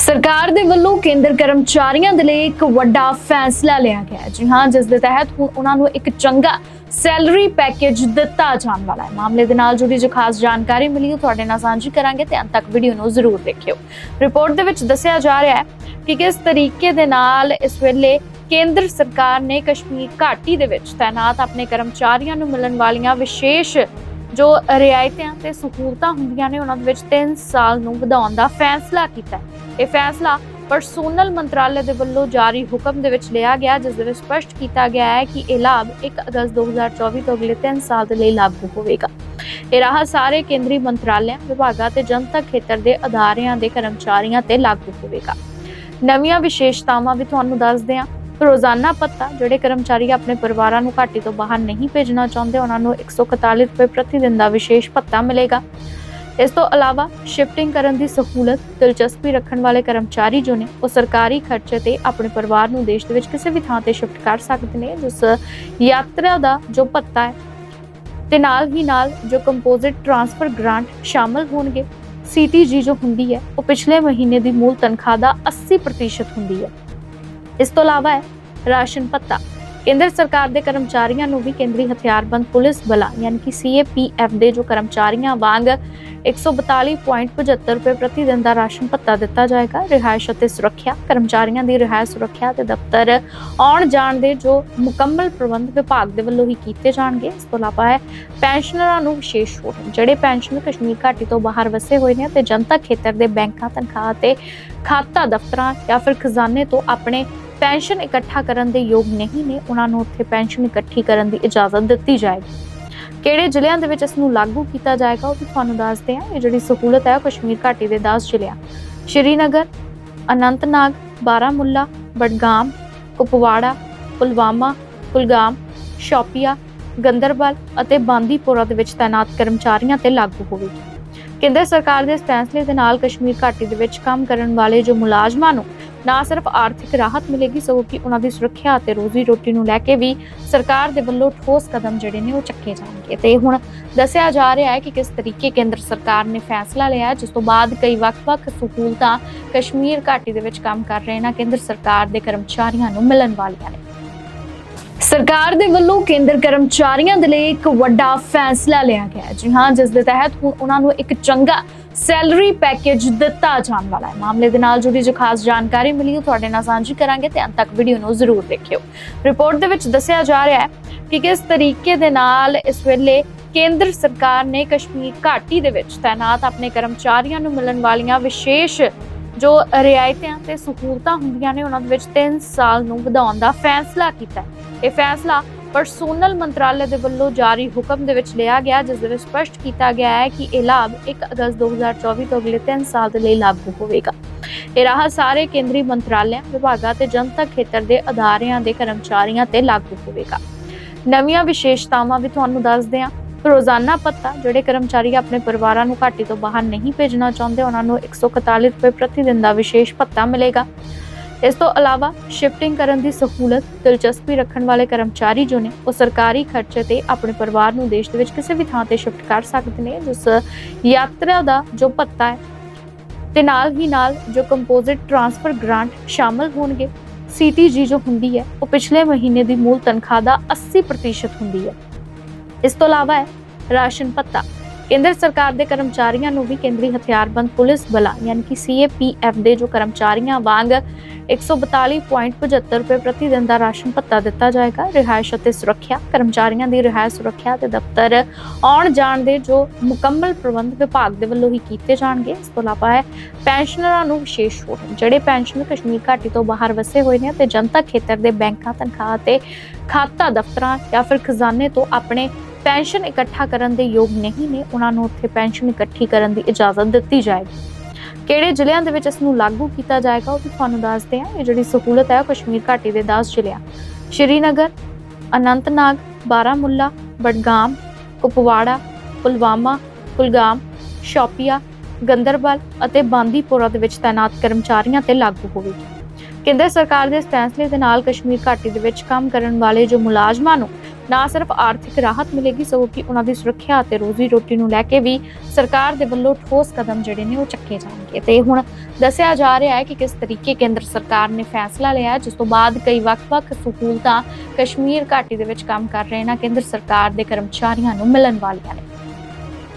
ਸਰਕਾਰ ਦੇ ਵੱਲੋਂ ਕੇਂਦਰ ਕਰਮਚਾਰੀਆਂ ਦੇ ਲਈ ਇੱਕ ਵੱਡਾ ਫੈਸਲਾ ਲਿਆ ਗਿਆ ਹੈ। ਜੀ ਹਾਂ, ਜਿਸ ਦੇ ਤਹਿਤ ਹੁਣ ਉਹਨਾਂ ਨੂੰ ਇੱਕ ਚੰਗਾ ਸੈਲਰੀ ਪੈਕੇਜ ਦਿੱਤਾ ਜਾਣ ਵਾਲਾ ਹੈ। ਮਾਮਲੇ ਦੇ ਨਾਲ ਜੁੜੀ ਜੋ ਖਾਸ ਜਾਣਕਾਰੀ ਮਿਲੀ ਉਹ ਤੁਹਾਡੇ ਨਾਲ ਸਾਂਝੀ ਕਰਾਂਗੇ। ਤੇ ਅੰਤ ਤੱਕ ਵੀਡੀਓ ਨੂੰ ਜ਼ਰੂਰ ਦੇਖਿਓ। ਰਿਪੋਰਟ ਦੇ ਵਿੱਚ ਦੱਸਿਆ ਜਾ ਰਿਹਾ ਹੈ ਕਿ ਕਿਸ ਤਰੀਕੇ ਦੇ ਨਾਲ ਇਸ ਵੇਲੇ ਕੇਂਦਰ ਸਰਕਾਰ ਨੇ ਕਸ਼ਮੀਰ ਘਾਟੀ ਦੇ ਵਿੱਚ ਤਾਇਨਾਤ ਆਪਣੇ ਕਰਮਚਾਰੀਆਂ ਨੂੰ ਮਿਲਣ ਵਾਲੀਆਂ ਵਿਸ਼ੇਸ਼ ਜੋ ਰਿਆਇਤਾਂ ਤੇ ਸਹੂਲਤਾਂ ਹੁੰਦੀਆਂ ਨੇ, ਉਹਨਾਂ ਦੇ ਵਿੱਚ 3 ਸਾਲ ਨੂੰ ਵਧਾਉਣ ਦਾ ਫੈਸਲਾ ਕੀਤਾ ਹੈ। ਇਹ ਫੈਸਲਾ ਪਰਸੋਨਲ ਮੰਤਰਾਲੇ ਦੇ ਵੱਲੋਂ ਜਾਰੀ ਹੁਕਮ ਦੇ ਵਿੱਚ ਲਿਆ ਗਿਆ, ਜਿਸ ਦੇ ਵਿੱਚ ਸਪਸ਼ਟ ਕੀਤਾ ਗਿਆ ਹੈ ਕਿ ਇਹ ਲਾਭ 1 ਅਗਸਤ 2024 ਤੋਂ ਅਗਲੇ 3 ਸਾਲ ਦੇ ਲਈ ਲਾਗੂ ਹੋਵੇਗਾ। ਇਹ ਰਾਹ ਸਾਰੇ ਕੇਂਦਰੀ ਮੰਤਰਾਲਿਆਂ, ਵਿਭਾਗਾਂ ਤੇ ਜਨਤਕ ਖੇਤਰ ਦੇ ਅਦਾਰਿਆਂ ਦੇ ਕਰਮਚਾਰੀਆਂ ਤੇ ਲਾਗੂ ਹੋਵੇਗਾ। ਨਵੀਆਂ ਵਿਸ਼ੇਸ਼ਤਾਵਾਂ ਵੀ ਤੁਹਾਨੂੰ ਦੱਸਦੇ ਹਾਂ। ਰੋਜ਼ਾਨਾ ਭੱਤਾ ਜਿਹੜੇ ਕਰਮਚਾਰੀ ਆਪਣੇ ਪਰਿਵਾਰਾਂ ਨੂੰ ਘਾਟੀ ਤੋਂ ਬਾਹਰ ਨਹੀਂ ਭੇਜਣਾ ਚਾਹੁੰਦੇ, ਉਹਨਾਂ ਨੂੰ 141 ਰੁਪਏ ਪ੍ਰਤੀ ਦਿਨ ਦਾ ਵਿਸ਼ੇਸ਼ ਭੱਤਾ ਮਿਲੇਗਾ। ਇਸ ਤੋਂ ਇਲਾਵਾ ਸ਼ਿਫਟਿੰਗ ਕਰਨ ਦੀ ਸਹੂਲਤ ਦਿਲਚਸਪੀ ਰੱਖਣ ਵਾਲੇ ਕਰਮਚਾਰੀ ਜੋ ਨੇ, ਉਹ ਸਰਕਾਰੀ ਖਰਚੇ ਤੇ ਆਪਣੇ ਪਰਿਵਾਰ ਨੂੰ ਦੇਸ਼ ਦੇ ਵਿੱਚ ਕਿਸੇ ਵੀ ਥਾਂ ਤੇ ਸ਼ਿਫਟ ਕਰ ਸਕਦੇ ਨੇ, ਜਿਸ ਯਾਤਰਾ ਦਾ ਜੋ ਭੱਤਾ ਹੈ, ਤੇ ਨਾਲ ਹੀ ਨਾਲ ਜੋ ਕੰਪੋਜ਼ਿਟ ਟ੍ਰਾਂਸਫਰ ਗ੍ਰਾਂਟ ਸ਼ਾਮਲ ਹੋਣਗੇ ਸੀਟੀਜੀ ਜੋ ਹੁੰਦੀ ਹੈ, ਉਹ ਪਿਛਲੇ ਮਹੀਨੇ ਦੀ ਮੂਲ ਤਨਖਾਹ ਦਾ 80% ਹੁੰਦੀ ਹੈ। ਇਸ ਤੋਂ ਇਲਾਵਾ ਹੈ, ਰਾਸ਼ਨ ਪੱਤਾ ਕੇਂਦਰ ਸਰਕਾਰ ਦੇ ਕਰਮਚਾਰੀਆਂ ਨੂੰ ਵੀ ਕੇਂਦਰੀ ਹਥਿਆਰਬੰਦ ਪੁਲਿਸ ਬਲਾਂ, ਯਾਨੀ ਕਿ ਸੀਏਪੀਐਫ ਦੇ ਜੋ ਕਰਮਚਾਰੀਆਂ ਵਾਂਗ 142.75 ਰੁਪਏ ਪ੍ਰਤੀ ਦਿਨ ਦਾ ਰਾਸ਼ਨ ਭੱਤਾ ਦਿੱਤਾ ਜਾਏਗਾ, ਰਿਹਾਇਸ਼ ਅਤੇ ਸੁਰੱਖਿਆ, ਕਰਮਚਾਰੀਆਂ ਦੀ ਰਿਹਾਇਸ਼, ਸੁਰੱਖਿਆ ਤੇ ਦਫ਼ਤਰ ਆਉਣ ਜਾਣ ਦੇ ਜੋ ਮੁਕੰਮਲ ਪ੍ਰਬੰਧ ਵਿਭਾਗ ਦੇ ਵੱਲੋਂ ਹੀ ਕੀਤੇ ਜਾਣਗੇ, ਇਸ ਤੋਂ ਇਲਾਵਾ ਹੈ, ਪੈਨਸ਼ਨਰਾਂ ਨੂੰ ਵਿਸ਼ੇਸ਼ ਛੋਟ ਜਿਹੜੇ ਪੈਨਸ਼ਨ ਕਸ਼ਮੀਰ ਘਾਟੀ ਤੋਂ ਬਾਹਰ ਵਸੇ ਹੋਏ ਨੇ ਤੇ ਜਨਤਕ ਖੇਤਰ ਦੇ ਬੈਂਕਾਂ, ਤਨਖਾਹ ਤੇ ਖਾਤਾ ਦਫ਼ਤਰਾਂ ਜਾਂ ਫਿਰ ਖਜ਼ਾਨੇ ਤੋਂ ਆਪਣੇ ਪੈਨਸ਼ਨ ਇਕੱਠਾ ਕਰਨ ਦੇ ਯੋਗ ਨਹੀਂ ਨੇ, ਉਹਨਾਂ ਨੂੰ ਉੱਥੇ ਪੈਨਸ਼ਨ ਇਕੱਠੀ ਕਰਨ ਦੀ ਇਜਾਜ਼ਤ ਦਿੱਤੀ ਜਾਏਗੀ। ਕਿਹੜੇ ਜ਼ਿਲ੍ਹਿਆਂ ਦੇ ਵਿੱਚ ਇਸ ਨੂੰ ਲਾਗੂ ਕੀਤਾ ਜਾਏਗਾ, ਉਹ ਵੀ ਤੁਹਾਨੂੰ ਦੱਸਦੇ ਹਾਂ। ਇਹ ਜਿਹੜੀ ਸਹੂਲਤ ਹੈ, ਉਹ ਕਸ਼ਮੀਰ ਘਾਟੀ ਦੇ 10 ਜ਼ਿਲ੍ਹਿਆਂ। ਸ਼੍ਰੀਨਗਰ, ਅਨੰਤਨਾਗ, ਬਾਰਾਮੁੱਲਾ, ਬਡਗਾਮ, ਕੁਪਵਾੜਾ, ਪੁਲਵਾਮਾ, ਕੁਲਗਾਮ, ਸ਼ੋਪੀਆ, ਗੰਦਰਬਲ ਅਤੇ ਬਾਂਦੀਪੋਰਾ ਦੇ ਵਿੱਚ ਤਾਇਨਾਤ ਕਰਮਚਾਰੀਆਂ ਤੇ ਲਾਗੂ ਹੋਵੇਗੀ। ਕੇਂਦਰ ਸਰਕਾਰ ਦੇ ਇਸ ਫੈਸਲੇ ਦੇ ਨਾਲ ਕਸ਼ਮੀਰ ਘਾਟੀ ਦੇ ਵਿੱਚ ਕੰਮ ਕਰਨ ਵਾਲੇ ਜੋ ਮੁਲਾਜ਼ਮਾਂ ਨੂੰ ਨਾ ਸਿਰਫ ਆਰਥਿਕ ਰਾਹਤ ਮਿਲੇਗੀ, ਸਗੋਂ ਕਿ ਉਹਨਾਂ ਦੀ ਸੁਰੱਖਿਆ ਅਤੇ ਰੋਜ਼ੀ ਰੋਟੀ ਨੂੰ ਲੈ ਕੇ ਵੀ ਸਰਕਾਰ ਦੇ ਵੱਲੋਂ ਠੋਸ ਕਦਮ ਜਿਹੜੇ ਨੇ ਉਹ ਚੱਕੇ ਜਾਣਗੇ। ਤੇ ਹੁਣ ਦੱਸਿਆ ਜਾ ਰਿਹਾ ਹੈ ਕਿ ਕਿਸ ਤਰੀਕੇ ਕੇਂਦਰ ਸਰਕਾਰ ਨੇ ਫੈਸਲਾ ਲਿਆ ਜਿਸ ਤੋਂ ਬਾਅਦ ਕਈ ਵੱਖ-ਵੱਖ ਸਹੂਲਤਾਂ ਕਸ਼ਮੀਰ ਘਾਟੀ ਦੇ ਵਿੱਚ ਕੰਮ ਕਰ ਰਹੇ ਨਾ, ਕੇਂਦਰ ਸਰਕਾਰ ਦੇ ਕਰਮਚਾਰੀਆਂ ਨੂੰ ਮਿਲਣ ਵਾਲੀਆਂ ਨੇ। ਸਰਕਾਰ ਦੇ ਵੱਲੋਂ ਕੇਂਦਰ ਕਰਮਚਾਰੀਆਂ ਦੇ ਲਈ ਇੱਕ ਵੱਡਾ ਫੈਸਲਾ ਲਿਆ ਗਿਆ ਜੀ ਹਾਂ, ਜਿਸ ਦੇ ਤਹਿਤ ਹੁਣ ਉਹਨਾਂ ਨੂੰ ਇੱਕ ਚੰਗਾ ਸੈਲਰੀ ਪੈਕੇਜ ਦਿੱਤਾ ਜਾਣ ਵਾਲਾ ਹੈ। ਮਾਮਲੇ ਦੇ ਨਾਲ ਜੁੜੀ ਜੋ ਖਾਸ ਜਾਣਕਾਰੀ ਮਿਲੀ ਉਹ ਤੁਹਾਡੇ ਨਾਲ ਸਾਂਝੀ ਕਰਾਂਗੇ ਤੇ ਅੰਤ ਤੱਕ ਵੀਡੀਓ ਨੂੰ ਜ਼ਰੂਰ ਦੇਖਿਓ। ਰਿਪੋਰਟ ਦੇ ਵਿੱਚ ਦੱਸਿਆ ਜਾ ਰਿਹਾ ਹੈ ਕਿ ਕਿਸ ਤਰੀਕੇ ਦੇ ਨਾਲ ਇਸ ਵੇਲੇ ਕੇਂਦਰ ਸਰਕਾਰ ਨੇ ਕਸ਼ਮੀਰ ਘਾਟੀ ਦੇ ਵਿੱਚ ਤਾਇਨਾਤ ਆਪਣੇ ਕਰਮਚਾਰੀਆਂ ਨੂੰ ਮਿਲਣ ਵਾਲੀਆਂ ਵਿਸ਼ੇਸ਼ ਜੋ ਰਿਆਇਤਾਂ ਤੇ ਸਹੂਲਤਾਂ ਹੁੰਦੀਆਂ ਨੇ, ਉਹਨਾਂ ਦੇ ਵਿੱਚ 3 ਸਾਲ ਨੂੰ ਵਧਾਉਣ ਦਾ ਫੈਸਲਾ ਕੀਤਾ ਹੈ। ਇਹ ਫੈਸਲਾ ਪਰਸੋਨਲ ਮੰਤਰਾਲੇ ਦੇ ਵੱਲੋਂ ਜਾਰੀ ਹੁਕਮ ਦੇ ਵਿੱਚ ਲਿਆ ਗਿਆ, ਜਿਸ ਦੇ ਵਿੱਚ ਸਪਸ਼ਟ ਕੀਤਾ ਗਿਆ ਹੈ ਕਿ ਇਹ ਲਾਭ 1 ਅਗਸਤ 2024 ਤੋਂ ਅਗਲੇ 3 ਸਾਲ ਦੇ ਲਈ ਲਾਗੂ ਹੋਵੇਗਾ। ਇਹ ਰਾਹ ਸਾਰੇ ਕੇਂਦਰੀ ਮੰਤਰਾਲਿਆਂ, ਵਿਭਾਗਾਂ ਤੇ ਜਨਤਕ ਖੇਤਰ ਦੇ ਅਦਾਰਿਆਂ ਦੇ ਕਰਮਚਾਰੀਆਂ ਤੇ ਲਾਗੂ ਹੋਵੇਗਾ। ਨਵੀਆਂ ਵਿਸ਼ੇਸ਼ਤਾਵਾਂ ਵੀ ਤੁਹਾਨੂੰ ਦੱਸਦੇ ਹਾਂ। ਰੋਜ਼ਾਨਾ ਭੱਤਾ ਜਿਹੜੇ ਕਰਮਚਾਰੀ ਆਪਣੇ ਪਰਿਵਾਰਾਂ ਨੂੰ ਘਾਟੀ ਤੋਂ ਬਾਹਰ ਨਹੀਂ ਭੇਜਣਾ ਚਾਹੁੰਦੇ, ਉਹਨਾਂ ਨੂੰ 141 ਰੁਪਏ ਪ੍ਰਤੀ ਦਿਨ ਦਾ ਵਿਸ਼ੇਸ਼ ਪੱਤਾ ਮਿਲੇਗਾ। ਇਸ ਤੋਂ ਇਲਾਵਾ ਸ਼ਿਫਟਿੰਗ ਕਰਨ ਦੀ ਸਹੂਲਤ, ਦਿਲਚਸਪੀ ਰੱਖਣ ਵਾਲੇ ਕਰਮਚਾਰੀ ਜੋ ਨੇ, ਉਹ ਸਰਕਾਰੀ ਖਰਚੇ ਤੇ ਆਪਣੇ ਪਰਿਵਾਰ ਨੂੰ ਦੇਸ਼ ਦੇ ਵਿੱਚ ਕਿਸੇ ਵੀ ਥਾਂ ਤੇ ਸ਼ਿਫਟ ਕਰ ਸਕਦੇ ਨੇ, ਜਿਸ ਯਾਤਰਾ ਦਾ ਜੋ ਭੱਤਾ ਹੈ, ਤੇ ਨਾਲ ਹੀ ਨਾਲ ਜੋ ਕੰਪੋਜ਼ਿਟ ਟ੍ਰਾਂਸਫਰ ਗ੍ਰਾਂਟ ਸ਼ਾਮਲ ਹੋਣਗੇ ਸੀਟੀਜੀ ਜੋ ਹੁੰਦੀ ਹੈ, ਉਹ ਪਿਛਲੇ ਮਹੀਨੇ ਦੀ ਮੂਲ ਤਨਖਾਹ ਦਾ 80% ਹੁੰਦੀ ਹੈ। ਇਸ ਤੋਂ ਇਲਾਵਾ ਹੈ, ਰਾਸ਼ਨ ਭੱਤਾ। ਕੇਂਦਰ ਸਰਕਾਰ ਦੇ ਕਰਮਚਾਰੀਆਂ ਨੂੰ ਵੀ ਕੇਂਦਰੀ ਹਥਿਆਰਬੰਦ ਪੁਲਿਸ ਬਲਾਂ, ਯਾਨੀ ਕਿ ਸੀਏਪੀਐਫ ਦੇ ਜੋ ਕਰਮਚਾਰੀਆਂ ਵਾਂਗ 142.75 ਰੁਪਏ ਪ੍ਰਤੀ ਦਿਨ ਦਾ ਰਾਸ਼ਨ ਭੱਤਾ ਦਿੱਤਾ ਜਾਏਗਾ। ਰਿਹਾਇਸ਼ ਅਤੇ ਸੁਰੱਖਿਆ, ਕਰਮਚਾਰੀਆਂ ਦੀ ਰਿਹਾਇਸ਼, ਸੁਰੱਖਿਆ ਤੇ ਦਫ਼ਤਰ ਆਉਣ ਜਾਣ ਦੇ ਜੋ ਮੁਕੰਮਲ ਪ੍ਰਬੰਧ ਵਿਭਾਗ ਦੇ ਵੱਲੋਂ ਹੀ ਕੀਤੇ ਜਾਣਗੇ। ਇਸ ਤੋਂ ਇਲਾਵਾ ਹੈ ਪੈਨਸ਼ਨਰਾਂ ਨੂੰ ਵਿਸ਼ੇਸ਼ ਛੋਟ, ਜਿਹੜੇ ਪੈਨਸ਼ਨਰ ਕਸ਼ਮੀਰ ਘਾਟੀ ਤੋਂ ਬਾਹਰ ਵਸੇ ਹੋਏ ਨੇ ਤੇ ਜਨਤਕ ਖੇਤਰ ਦੇ ਬੈਂਕਾਂ, ਤਨਖਾਹ ਤੇ ਖਾਤਾ ਦਫ਼ਤਰਾਂ ਜਾਂ ਫਿਰ ਖਜ਼ਾਨੇ ਤੋਂ ਆਪਣੇ ਪੈਨਸ਼ਨ ਇਕੱਠਾ ਕਰਨ ਦੇ ਯੋਗ ਨਹੀਂ ਨੇ, ਉਹਨਾਂ ਨੂੰ ਉੱਥੇ ਪੈਨਸ਼ਨ ਇਕੱਠੀ ਕਰਨ ਦੀ ਇਜਾਜ਼ਤ ਦਿੱਤੀ ਜਾਏਗੀ। ਕਿਹੜੇ ਜ਼ਿਲ੍ਹਿਆਂ ਦੇ ਵਿੱਚ ਇਸ ਨੂੰ ਲਾਗੂ ਕੀਤਾ ਜਾਏਗਾ, ਉਹ ਵੀ ਤੁਹਾਨੂੰ ਦੱਸਦੇ ਹਾਂ। ਇਹ ਜਿਹੜੀ ਸਹੂਲਤ ਹੈ, ਉਹ ਕਸ਼ਮੀਰ ਘਾਟੀ ਦੇ 10 ਜ਼ਿਲ੍ਹਿਆਂ। ਸ਼੍ਰੀਨਗਰ, ਅਨੰਤਨਾਗ, ਬਾਰਾਮੁੱਲਾ, ਬਡਗਾਮ, ਕੁਪਵਾੜਾ, ਪੁਲਵਾਮਾ, ਕੁਲਗਾਮ, ਸ਼ੋਪੀਆ, ਗੰਦਰਬਲ ਅਤੇ ਬਾਂਦੀਪੋਰਾ ਦੇ ਵਿੱਚ ਤਾਇਨਾਤ ਕਰਮਚਾਰੀਆਂ ਤੇ ਲਾਗੂ ਹੋਵੇਗੀ। ਕੇਂਦਰ ਸਰਕਾਰ ਦੇ ਇਸ ਫੈਸਲੇ ਦੇ ਨਾਲ ਕਸ਼ਮੀਰ ਘਾਟੀ ਦੇ ਵਿੱਚ ਕੰਮ ਕਰਨ ਵਾਲੇ ਜੋ ਮੁਲਾਜ਼ਮਾਂ ਨੂੰ ਨਾ ਸਿਰਫ ਆਰਥਿਕ ਰਾਹਤ ਮਿਲੇਗੀ, ਸਗੋਂ ਕਿ ਉਹਨਾਂ ਦੀ ਸੁਰੱਖਿਆ ਅਤੇ ਰੋਜ਼ੀ ਰੋਟੀ ਨੂੰ ਲੈ ਕੇ ਵੀ ਸਰਕਾਰ ਦੇ ਵੱਲੋਂ ਠੋਸ ਕਦਮ ਜਿਹੜੇ ਨੇ ਉਹ ਚੱਕੇ ਜਾਣਗੇ। ਤੇ ਹੁਣ ਦੱਸਿਆ ਜਾ ਰਿਹਾ ਹੈ ਕਿ ਕਿਸ ਤਰੀਕੇ ਕੇਂਦਰ ਸਰਕਾਰ ਨੇ ਫੈਸਲਾ ਲਿਆ ਜਿਸ ਤੋਂ ਬਾਅਦ ਕਈ ਵੱਖ-ਵੱਖ ਸਹੂਲਤਾਂ ਕਸ਼ਮੀਰ ਘਾਟੀ ਦੇ ਵਿੱਚ ਕੰਮ ਕਰ ਰਹੇ ਨਾ। ਕੇਂਦਰ ਸਰਕਾਰ ਦੇ ਕਰਮਚਾਰੀਆਂ ਨੂੰ ਮਿਲਣ ਵਾਲੀਆਂ ਨੇ।